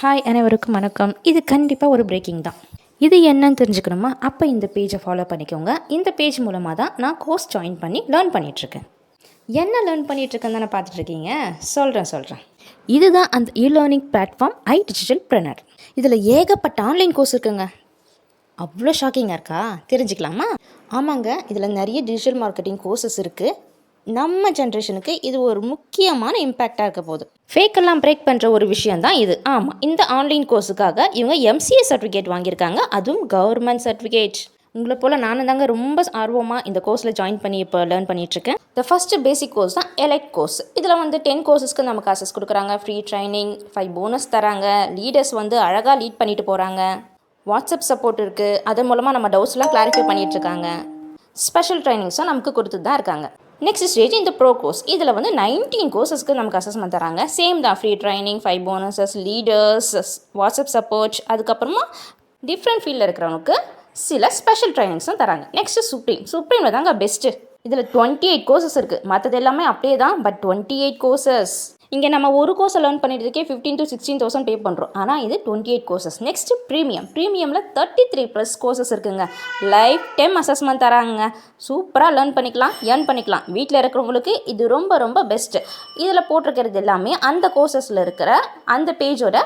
Hi அனைவருக்கும் வணக்கம். இது கண்டிப்பாக ஒரு பிரேக்கிங் தான். இது என்னன்னு தெரிஞ்சுக்கணுமா? அப்போ இந்த பேஜை ஃபாலோ பண்ணிக்கோங்க. இந்த பேஜ் மூலமாக தான் நான் கோர்ஸ் ஜாயின் பண்ணி லேர்ன் பண்ணிகிட்ருக்கேன் என்ன லேர்ன் பண்ணிகிட்ருக்கேன்னு தானே பார்த்துட்ருக்கீங்க சொல்கிறேன் சொல்கிறேன் இதுதான் அந்த e learning platform I digitalpreneur இதில் ஏகப்பட்ட ஆன்லைன் கோர்ஸ் இருக்குங்க. அவ்வளோ ஷாக்கிங்காக இருக்கா? தெரிஞ்சுக்கலாமா? ஆமாங்க இதில் நிறைய டிஜிட்டல் மார்க்கெட்டிங் கோர்சஸ் இருக்குது நம்ம ஜென்ரேஷனுக்கு இது ஒரு முக்கியமான இம்பேக்டாக இருக்க போகுது. ஃபேக்கெல்லாம் பிரேக் பண்ணுற ஒரு விஷயம் தான் இது. ஆமாம் இந்த ஆன்லைன் கோர்ஸுக்காக இவங்க எம்சிஏ சர்டிஃபிகேட் வாங்கியிருக்காங்க. அதுவும் கவர்மெண்ட் சர்டிஃபிகேட் உங்களை போல் நானும் தாங்க ரொம்ப ஆர்வமாக இந்த கோர்ஸில் ஜாயின் பண்ணி இப்போ லேர்ன் பண்ணிகிட்ருக்கேன் த ஃபஸ்ட்டு பேசிக் கோர்ஸ் தான் எலைட் கோர்ஸ் இதில் வந்து டென் கோர்ஸஸ்க்கு நமக்கு காசஸ் கொடுக்குறாங்க. ஃப்ரீ ட்ரைனிங் ஃபைவ் போனஸ் தராங்க. லீடர்ஸ் வந்து அழகாக லீட் பண்ணிட்டு போகிறாங்க வாட்ஸ்அப் சப்போர்ட் இருக்குது அதன் மூலமாக நம்ம டவுட்ஸ்லாம் கிளாரிஃபை பண்ணிகிட்ருக்காங்க ஸ்பெஷல் ட்ரைனிங்ஸும் நமக்கு கொடுத்துட்டு தான் இருக்காங்க. நெக்ஸ்ட் ஸ்டேஜ் இந்த ப்ரோ கோர்ஸ் இதில் வந்து நைன்டீன் கோர்சஸ்க்கு நமக்கு அசஸ்மெண்ட் தராங்க. சேம் தான் free training five bonuses leaders WhatsApp support அதுக்கப்புறமா டிஃப்ரெண்ட் ஃபீல்டில் இருக்கிறவங்களுக்கு சில ஸ்பெஷல் ட்ரைனிங்ஸும் தராங்க. நெக்ஸ்ட் சுப்ரீம் சுப்ரீமில் தாங்க பெஸ்ட்டு இதில் டுவெண்ட்டி எயிட் கோர்சஸ் இருக்குது மற்றது எல்லாமே அப்படியே தான் பட் டுவெண்ட்டி எயிட் கோர்சஸ் இங்கே நம்ம ஒரு course learn பண்ணிட்டுருக்கே fifteen to sixteen thousand pay பண்ணுறோம் ஆனால் இது twenty eight courses next premium ப்ரீமியமில் thirty three plus courses இருக்குங்க லைஃப் டைம் அசஸ்மெண்ட் தராங்க சூப்பராக லேர்ன் பண்ணிக்கலாம் ஏர்ன் பண்ணிக்கலாம். வீட்டில் இருக்கிறவங்களுக்கு இது ரொம்ப ரொம்ப பெஸ்ட்டு இதில் போட்டிருக்கிறது எல்லாமே அந்த கோர்சஸில் இருக்கிற அந்த பேஜோட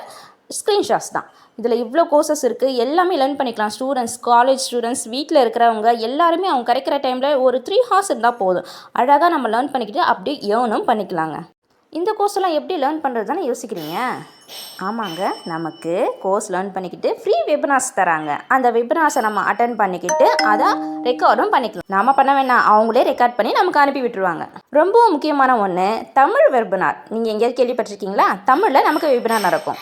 ஸ்க்ரீன்ஷாட்ஸ் தான். இதில் இவ்வளோ கோர்சஸ் இருக்குது எல்லாமே லேர்ன் பண்ணிக்கலாம். ஸ்டூடெண்ட்ஸ் காலேஜ் ஸ்டூடெண்ட்ஸ் வீட்டில் இருக்கிறவங்க எல்லாருமே அவங்க கிடைக்கிற டைமில் ஒரு த்ரீ ஹார்ஸ் இருந்தால் போதும். அழகாக நம்ம லேர்ன் பண்ணிக்கிட்டு அப்படியே ஏர்னும் பண்ணிக்கலாங்க. இந்த கோர்ஸெல்லாம் எப்படி லேர்ன் பண்ணுறது தானே யோசிக்கிறீங்க? ஆமாங்க நமக்கு கோர்ஸ் லேர்ன் பண்ணிக்கிட்டு ஃப்ரீ வெபினார்ஸ் தராங்க. அந்த வெபினார்ஸை நம்ம அட்டன் பண்ணிக்கிட்டு அதை ரெக்கார்டும் பண்ணிக்கலாம். நாம் பண்ண வேணாம். அவங்களே ரெக்கார்ட் பண்ணி நமக்கு அனுப்பி விட்டுருவாங்க. ரொம்பவும் முக்கியமான ஒன்று தமிழ் வெபினார் நீங்கள் எங்கேயாவது கேள்விப்பட்டிருக்கீங்களா? தமிழில் நமக்கு வெபினார் நடக்கும்.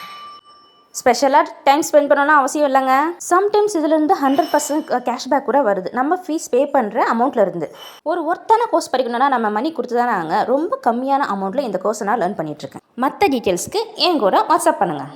ஸ்பெஷலாக டைம் ஸ்பெண்ட் பண்ணணும்னு அவசியம் இல்லைங்க. சம்டைம்ஸ் இதுலேருந்து ஹண்ட்ரட் பர்சன்ட் கேஷ்பேக் கூட வருது. நம்ம ஃபீஸ் பே பண்ணுற அமௌண்ட்லேருந்து ஒரு ஒர்த்தான கோர்ஸ் படிக்கணும்னா நம்ம மணி கொடுத்து தானே ரொம்ப கம்மியான அமௌண்ட்டில் இந்த கோர்ஸை நான் லேர்ன் பண்ணிகிட்ருக்கேன் மற்ற டீட்டெயில்ஸ்க்கு என் கூட வாட்ஸ்அப் பண்ணுங்கள்